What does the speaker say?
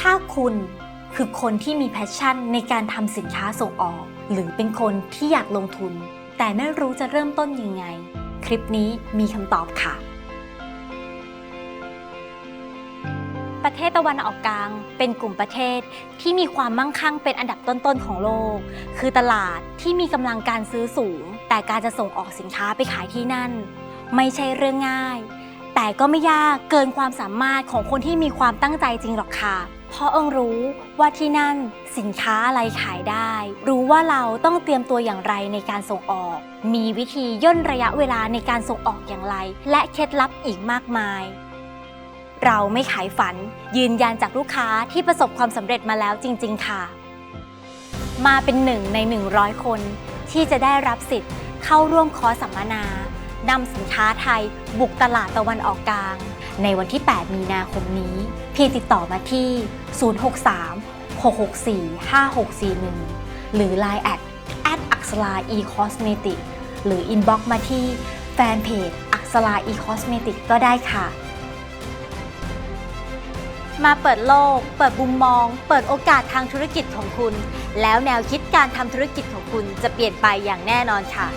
ถ้าคุณคือคนที่มีแพชชั่นในการทำสินค้าส่งออก หรือเป็นคนที่อยากลงทุน แต่ไม่รู้จะเริ่มต้นยังไง คลิปนี้มีคำตอบค่ะ ประเทศตะวันออกกลาง เป็นกลุ่มประเทศที่มีความมั่งคั่งเป็นอันดับต้นๆของโลก คือตลาดที่มีกำลังการซื้อสูง แต่การจะส่งออกสินค้าไปขายที่นั่น ไม่ใช่เรื่องง่าย แต่ก็ไม่ยากเกินความสามารถของคนที่มีความตั้งใจจริงหรอกค่ะ เพราะเอิงรู้ว่าที่นั่นสินค้าอะไรขายได้ รู้ว่าเราต้องเตรียมตัวอย่างไรในการส่งออก มีวิธีย่นระยะเวลาในการส่งออกอย่างไร และเคล็ดลับอีกมากมาย เราไม่ขายฝัน ยืนยันจากลูกค้าที่ประสบความสำเร็จมาแล้วจริง ๆ ค่ะ มาเป็นหนึ่งใน 100 คนที่จะได้รับสิทธิ์เข้าร่วมคอร์สสัมมนา นำสินค้าไทย บุกตลาดตะวันออกกลาง ในวันที่ 8 มีนาคมนี้ เพียงติดต่อมาที่ 063 664 5641 หรือ Line แอดแอดอักษรา e cosmetic หรือ inbox มาที่แฟนเพจอักษรา e cosmetic ก็ได้ค่ะ มาเปิดโลก เปิดมุมมอง เปิดโอกาสทางธุรกิจของคุณ แล้วแนวคิดการทำธุรกิจของคุณจะเปลี่ยนไปอย่างแน่นอนค่ะ